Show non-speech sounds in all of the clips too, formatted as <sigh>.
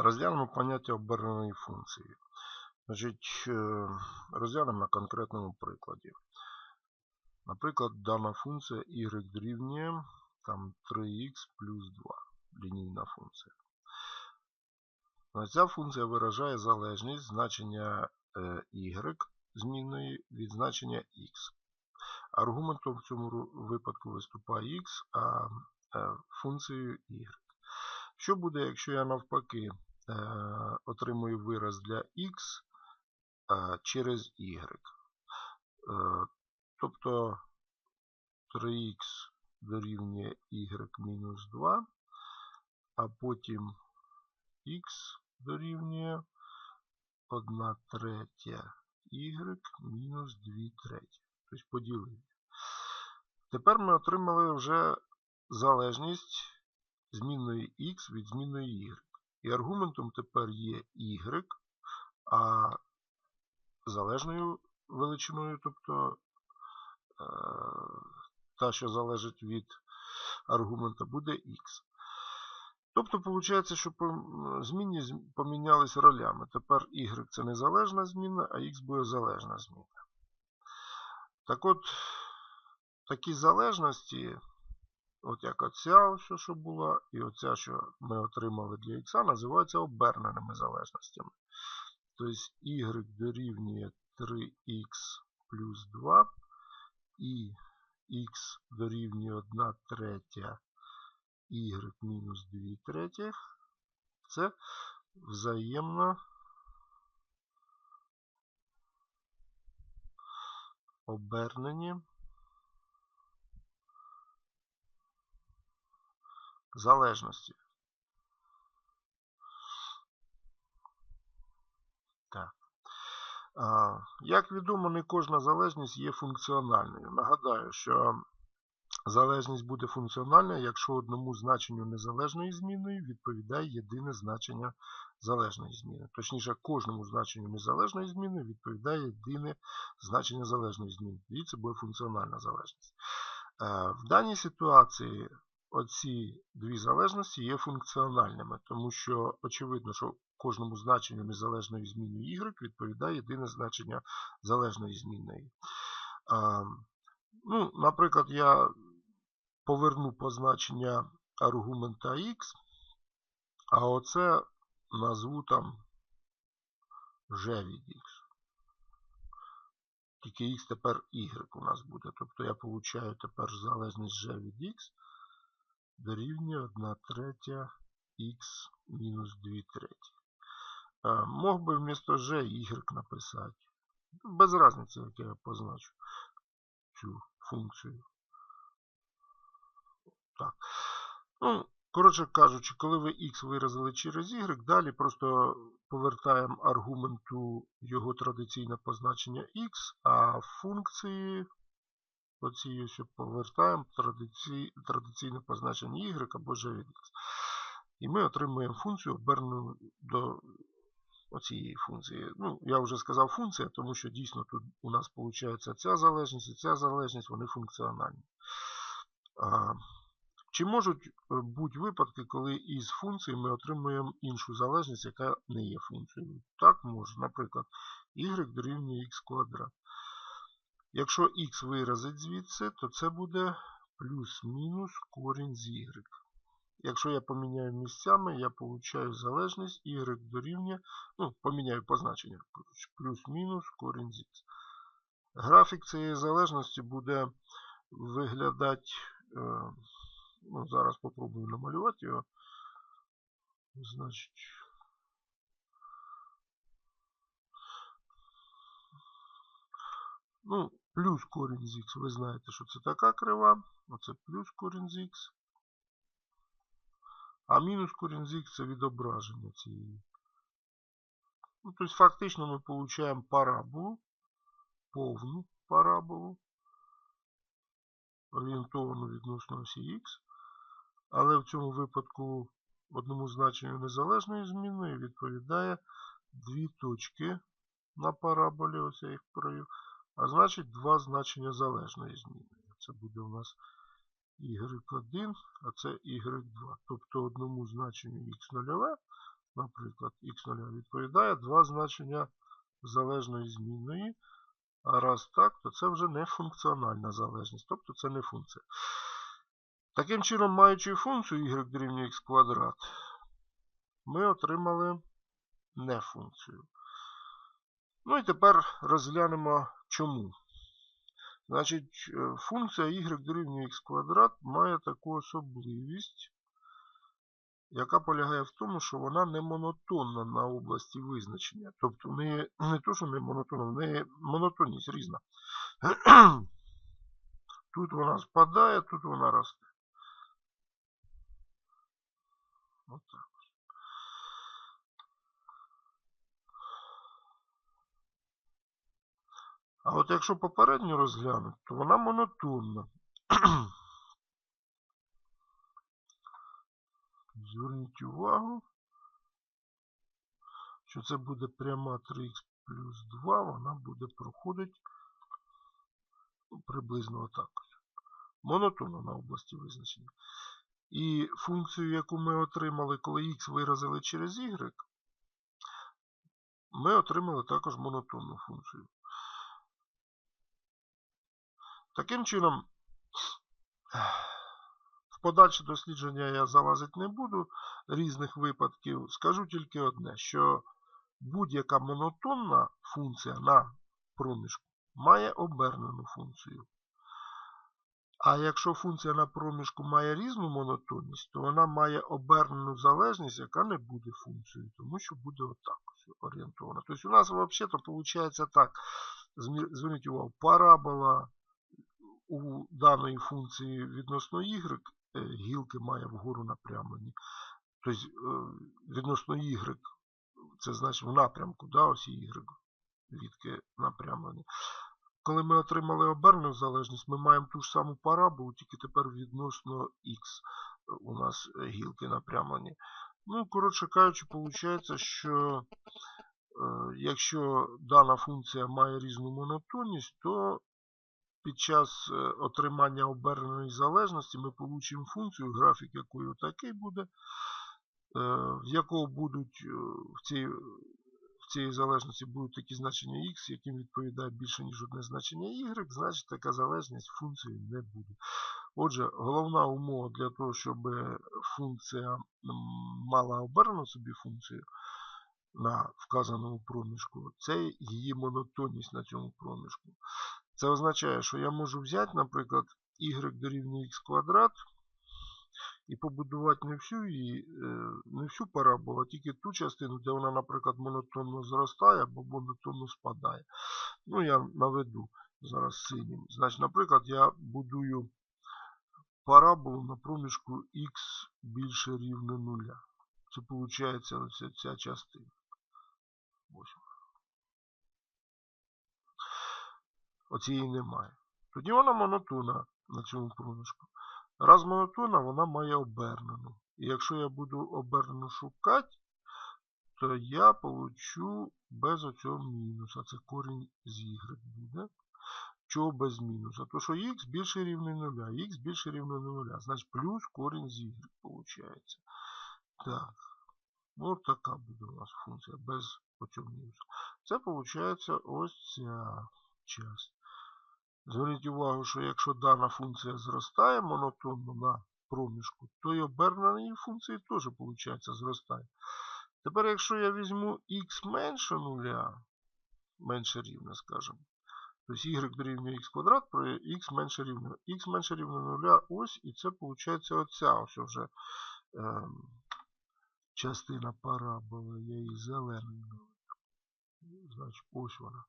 Розглянемо поняття оберненої функції. Значить, е, розглянемо на конкретному прикладі. Наприклад, дана функція y дорівнює там 3х плюс 2 лінійна функція. Ця функція виражає залежність значення е, y змінної від значення x. Аргументом в цьому випадку виступає x, а е, функцією y. Що буде, якщо я навпаки отримую вираз для x через y? Тобто 3х дорівнює y мінус 2, а потім х дорівнює 1 третя y мінус 2 треті. Тобто поділили. Тепер ми отримали вже залежність змінної x від змінної y. І аргументом тепер є y, а залежною величиною, тобто е, та, що залежить від аргумента, буде x. Тобто, виходить, що змінні помінялись ролями. Тепер y це незалежна зміна, а x буде залежна зміна. Так от, такі залежності, от як оця, що була, і оця, що ми отримали для x, називаються оберненими залежностями. Тобто y дорівнює 3х плюс 2 і х дорівнює 1 третя y мінус 2 третіх. Це взаємно обернені залежності. Так. Як відомо, не кожна залежність є функціональною. Нагадаю, що залежність буде функціональна, якщо одному значенню незалежної зміни відповідає єдине значення залежної зміни. Точніше, кожному значенню незалежної зміни відповідає єдине значення залежної зміни. І це буде функціональна залежність. В даній ситуації оці дві залежності є функціональними, тому що очевидно, що кожному значенню незалежної зміни y відповідає єдине значення залежної змінної. Ну, Наприклад, я поверну позначення аргумента x, а оце назву там g від x. Тільки x тепер y у нас буде. Тобто я получаю тепер залежність g від x дорівнює 1 третя x мінус 2 треті. Мог би вмісто G Y написати. Без різниці, як я позначу цю функцію. Так. Ну, Коротше кажучи, коли ви x виразили через y, далі просто повертаємо аргументу його традиційне позначення x, а функції оці ось повертаємо традиці... традиційне позначення y або g від x. І ми отримуємо функцію обернену до оцієї функції. Ну, Я вже сказав функція, тому що дійсно тут у нас виходить ця залежність і ця залежність, вони функціональні. А, Чи можуть е, бути випадки, коли із функції ми отримуємо іншу залежність, яка не є функцією? Так може. Наприклад, y дорівнює x квадрат. Якщо x виразить звідси, то це буде плюс-мінус корінь з y. Якщо я поміняю місцями, я получаю залежність y дорівнює, ну, поміняю позначення, плюс-мінус корінь з x. Графік цієї залежності буде виглядати, е, ну, зараз спробую намалювати його. Значить, ну, плюс корінь з х, ви знаєте, що це така крива, оце плюс корінь з х. А мінус корінь з х це відображення цієї. Ну, Тобто, фактично ми отримуємо параболу, повну параболу, орієнтовану відносно осі х. Але в цьому випадку одному значенню незалежної зміни відповідає дві точки на параболі, ось я їх провів, а значить два значення залежної зміни. Це буде у нас y1, а це y2. Тобто одному значенню x0, наприклад, x0 відповідає два значення залежної змінної. А раз так, то це вже не функціональна залежність, тобто це не функція. Таким чином, маючи функцію y дорівнює x квадрат, ми отримали не функцію. Ну і тепер розглянемо чому. Значить, е, функція y дорівнює x квадрат має таку особливість, яка полягає в тому, що вона не монотонна на області визначення. Тобто не, не то, що не монотонна, в неї монотонність різна. <clears throat> Тут вона спадає, тут вона росте. Отак. А от якщо попередньо розглянути, то вона монотонна. <clears throat> Зверніть увагу, що це буде пряма 3х плюс 2, вона буде проходити ну, приблизно отак. Монотонно на області визначення. І функцію, яку ми отримали, коли х виразили через y, ми отримали також монотонну функцію. Таким чином, в подальше дослідження я залазити не буду різних випадків. Скажу тільки одне, що будь-яка монотонна функція на проміжку має обернену функцію. А якщо функція на проміжку має різну монотонність, то вона має обернену залежність, яка не буде функцією, тому що буде отак орієнтована. Тобто у нас взагалі виходить так. Зверніть увагу, парабола у даної функції відносно y е, гілки має вгору напрямлені. Тобто е, відносно y, це значить в напрямку, да, ось y, відки напрямлені. Коли ми отримали обернену залежність, ми маємо ту ж саму параболу, тільки тепер відносно x у нас гілки напрямлені. Ну, коротше кажучи, виходить, що е, якщо дана функція має різну монотонність, то під час е, отримання оберненої залежності ми получимо функцію, графік якої такий буде, е, в якого будуть е, в цій в цій залежності будуть такі значення x, яким відповідає більше, ніж одне значення y, значить така залежність функції не буде. Отже, головна умова для того, щоб функція мала обернену собі функцію на вказаному проміжку, це її монотонність на цьому проміжку. Це означає, що я можу взяти, наприклад, y дорівнює x квадрат і побудувати не всю її, е, не всю параболу, а тільки ту частину, де вона, наприклад, монотонно зростає або монотонно спадає. Ну, я наведу зараз синім. Значить, наприклад, я будую параболу на проміжку x більше рівне нуля. Це виходить оця ця частина. Ось. Оцієї немає. Тоді вона монотонна на цьому проміжку. Раз монотонна, вона має обернену. І якщо я буду обернену шукати, то я получу без оцього мінуса. Це корінь з y буде. Чого без мінуса? То що х більше рівне 0, х більше рівне 0. Значить плюс корінь з y виходить. Так. Ось така буде у нас функція без оцього мінуса. Це виходить ось ця часть. Зверніть увагу, що якщо дана функція зростає монотонно на проміжку, то і обернені функції теж, виходить, зростає. Тепер, якщо я візьму x менше нуля, менше рівне, скажімо, тобто y дорівнює x квадрат, про x менше рівне. x менше рівне нуля, ось, і це виходить оця ось вже е, частина параболи, я її зеленою. Значить, ось вона.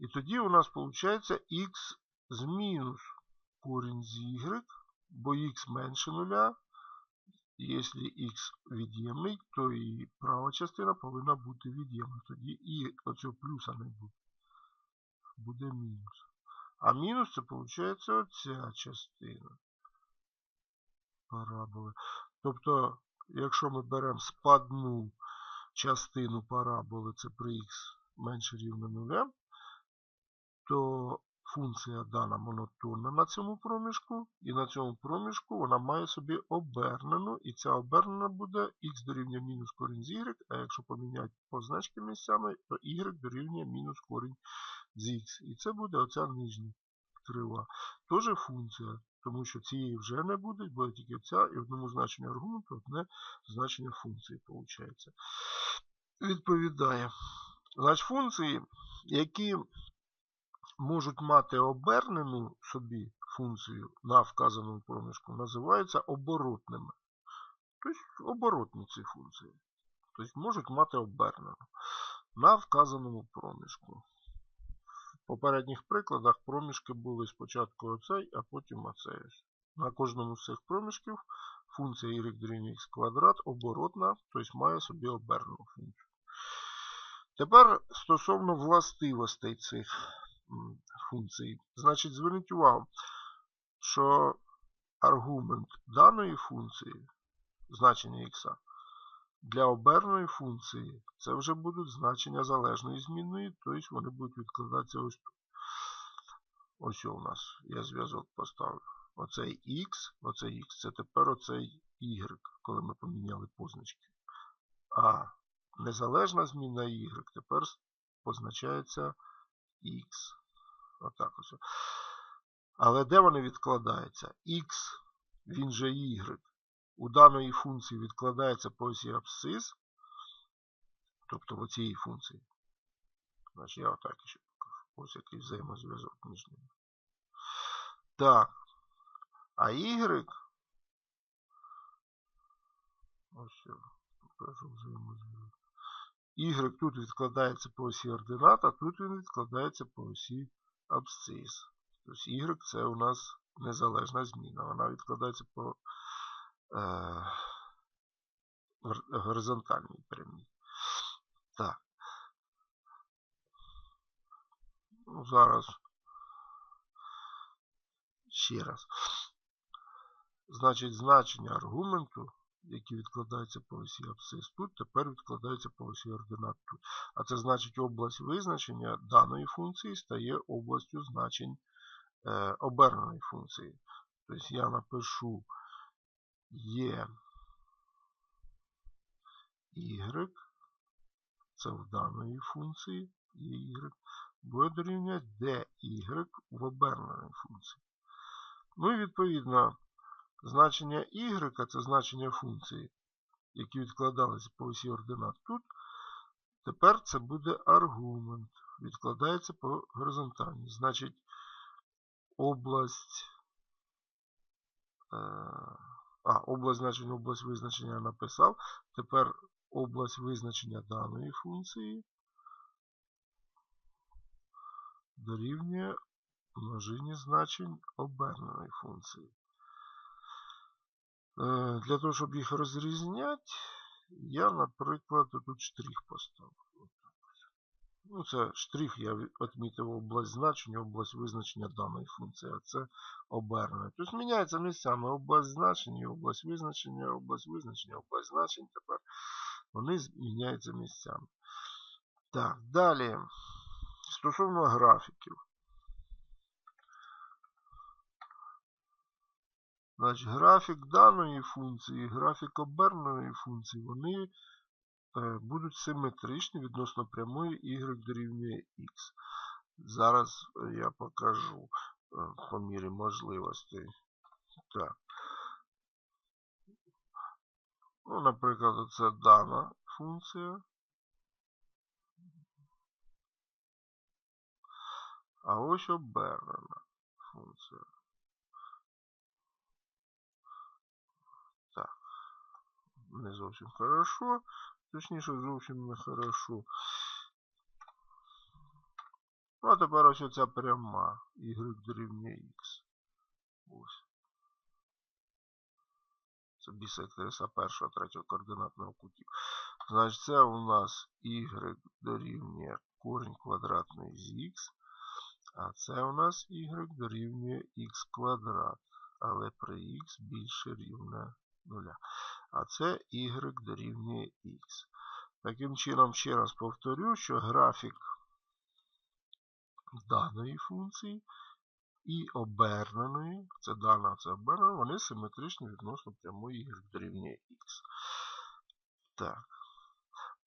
І тоді у нас виходить x з мінус корінь з y, бо x менше нуля. Якщо x від'ємний, то і права частина повинна бути від'ємна. Тоді і оцього плюса не буде. Буде мінус. А мінус це виходить оця частина параболи. Тобто, якщо ми беремо спадну частину параболи, це при х менше рівно нуля, то функція дана монотонна на цьому проміжку, і на цьому проміжку вона має собі обернену, і ця обернена буде х дорівнює мінус корінь з y, а якщо поміняти позначки місцями, то y дорівнює мінус корінь з х. І це буде оця нижня крива. Теж функція, тому що цієї вже не буде, буде тільки ця, і одному значенню аргументу одне значення функції, виходить. Відповідає. Значить, функції, які можуть мати обернену собі функцію на вказаному проміжку, називаються оборотними. Тобто оборотні ці функції. Тобто можуть мати обернену на вказаному проміжку. В попередніх прикладах проміжки були спочатку оцей, а потім оцей. На кожному з цих проміжків функція y дорівнює x квадрат оборотна, тобто має собі обернену функцію. Тепер стосовно властивостей цих функцій. Значить, зверніть увагу, що аргумент даної функції, значення х, для оберної функції це вже будуть значення залежної змінної, тобто вони будуть відкладатися ось тут. Ось у нас я зв'язок поставлю. Оцей Х, оцей Х, це тепер оцей Y, коли ми поміняли позначки. А незалежна зміна Y тепер позначається Х. Отак ось. Але де вони відкладаються? Х, він же y. У даної функції відкладається по осі абсцис, тобто в оцій функції. Значить, я отак ще покажу. Ось який взаємозв'язок між ними. Так. А y. Ось я покажу взаємозв'язок. Y тут відкладається по осі ордината, тут він відкладається по осі абсцис. Тобто y це у нас незалежна зміна. Вона відкладається по е, горизонтальній прямій. Так. Ну, Зараз ще раз. Значить, значення аргументу які відкладаються по осі абсцис тут, тепер відкладаються по осі ординат тут. А це значить область визначення даної функції стає областю значень е, оберненої функції. Тобто я напишу є y, це в даної функції y, буде дорівнювати dy в оберненій функції. Ну і відповідно. Значення y це значення функції, які відкладалися по осі ординат тут. Тепер це буде аргумент. Відкладається по горизонтальній. Значить, область. Е, а, область значення, область визначення я написав. Тепер область визначення даної функції дорівнює множині значень оберненої функції. Е, для того, щоб їх розрізняти, я, наприклад, тут штрих поставив. Ну, Це штрих я відмітив область значення, область визначення даної функції, а це обернення. Тобто міняється місцями область значення, область визначення, область визначення, область значень. Тепер вони міняються місцями. Так, далі. Стосовно графіків. Значить, Графік даної функції, і графік оберненої функції, вони е, будуть симетричні відносно прямої y дорівнює x. Зараз я покажу е, по мірі можливостей. Так. Ну, Наприклад, це дана функція. А ось обернена функція. Не зовсім хорошо. Точніше, зовсім не хорошо. Ну, а тепер ось оця пряма y дорівнює x. Ось. Це бісектриса першого, третього координатного кутів. Значить, це у нас y дорівнює корінь квадратний з x. А це у нас y дорівнює x квадрат. Але при x більше рівне 0 а це y дорівнює x. Таким чином, ще раз повторю, що графік даної функції і оберненої, це дана, це обернена, вони симетричні відносно прямої y дорівнює x. Так.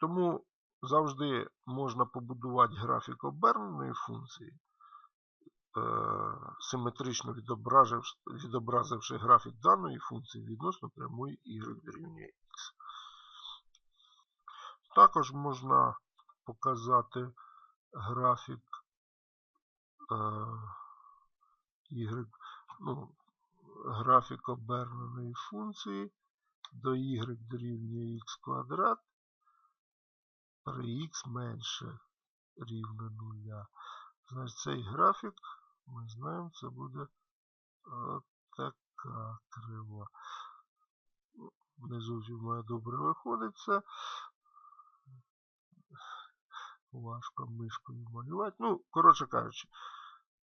Тому завжди можна побудувати графік оберненої функції, симетрично відобразивши, відобразивши графік даної функції відносно прямої y дорівнює x. Також можна показати графік е, y, ну, графік оберненої функції до y дорівнює x квадрат при x менше рівне нуля. Значить, цей графік, ми знаємо, це буде така крива. Не зовсім має добре виходить це. Важко мишкою малювати. Ну, коротше кажучи,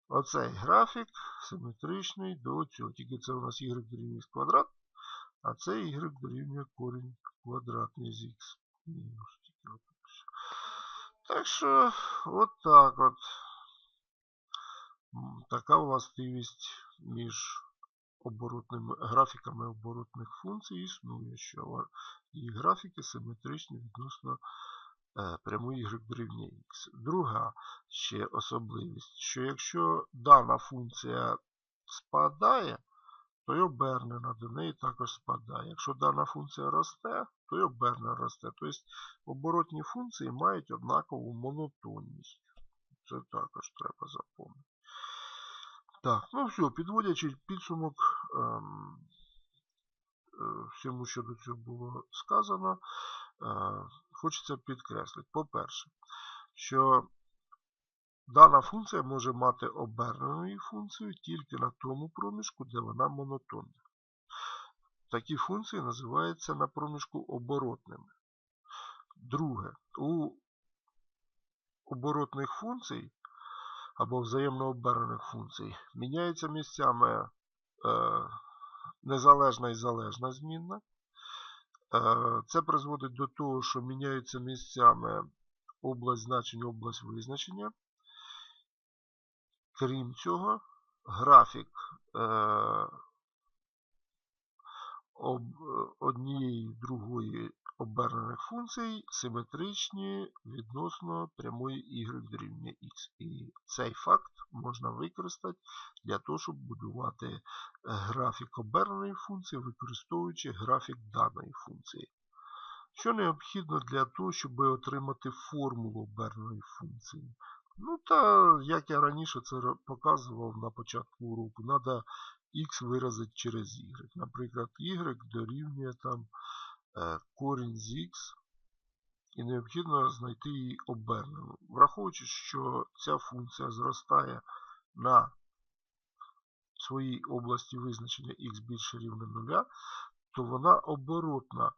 оцей графік симетричний до цього. Тільки це у нас y дорівнює квадрат, а це y дорівнює корінь квадратний з x мінус. тільки Так що, от так от. Така властивість між оборотними графіками оборотних функцій існує, що її графіки симетричні відносно е, прямої y x. Друга ще особливість, що якщо дана функція спадає, то й обернена до неї також спадає. Якщо дана функція росте, то й обернена росте. Тобто оборотні функції мають однакову монотонність. Це також треба запам'ятати. Так, ну все, підводячи підсумок ем, е, всьому, що до цього було сказано, е, хочеться підкреслити. По-перше, що Дана функція може мати обернену функцію тільки на тому проміжку, де вона монотонна. Такі функції називаються на проміжку оборотними. Друге, у оборотних функцій або взаємно обернених функцій міняється місцями е, незалежна і залежна змінна. Е, це призводить до того, що міняються місцями область значення, область визначення. Крім цього, графік е, об, однієї другої обернених функцій симетричні відносно прямої y дорівнює x. І цей факт можна використати для того, щоб будувати графік оберненої функції, використовуючи графік даної функції. Що необхідно для того, щоб отримати формулу оберненої функції? Ну, та, як я раніше це показував на початку уроку, треба x виразити через y. Наприклад, y дорівнює там е, корінь з x, і необхідно знайти її обернену. Враховуючи, що ця функція зростає на своїй області визначення x більше рівне 0, то вона оборотна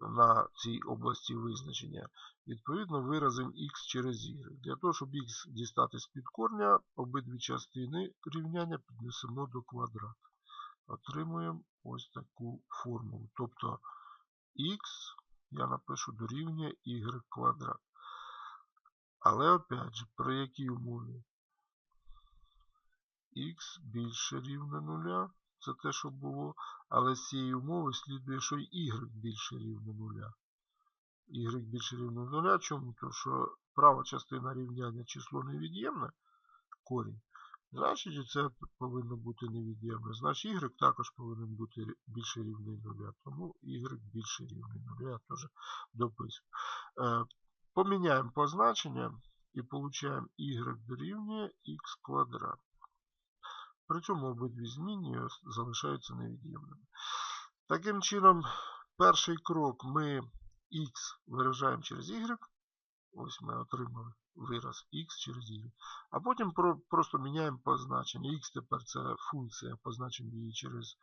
на цій області визначення. Відповідно, виразимо x через y. Для того, щоб x дістати з-під корня, обидві частини рівняння піднесемо до квадрату. Отримуємо ось таку формулу. Тобто x я напишу дорівнює y квадрат. Але опять же, при якій умові? x більше рівне нуля. Це те, що було. Але з цієї умови слідує, що і y більше рівне нуля. y більше рівне нуля. Чому? Тому що права частина рівняння число невід'ємне, корінь. Значить, це повинно бути невід'ємне. Значить, y також повинен бути більше рівний нуля. Тому y більше рівний нуля. Теж дописую. Е, поміняємо позначення і получаємо y дорівнює x квадрат. При цьому обидві змінні залишаються невід'ємними. Таким чином, перший крок ми x виражаємо через y. Ось ми отримали вираз x через y. А потім просто міняємо позначення. x тепер це функція, позначимо її через,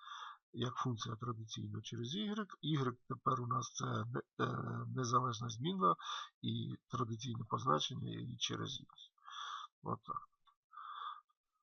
як функція традиційно через y. y тепер у нас це е, незалежна зміна і традиційне позначення її через x. Отак.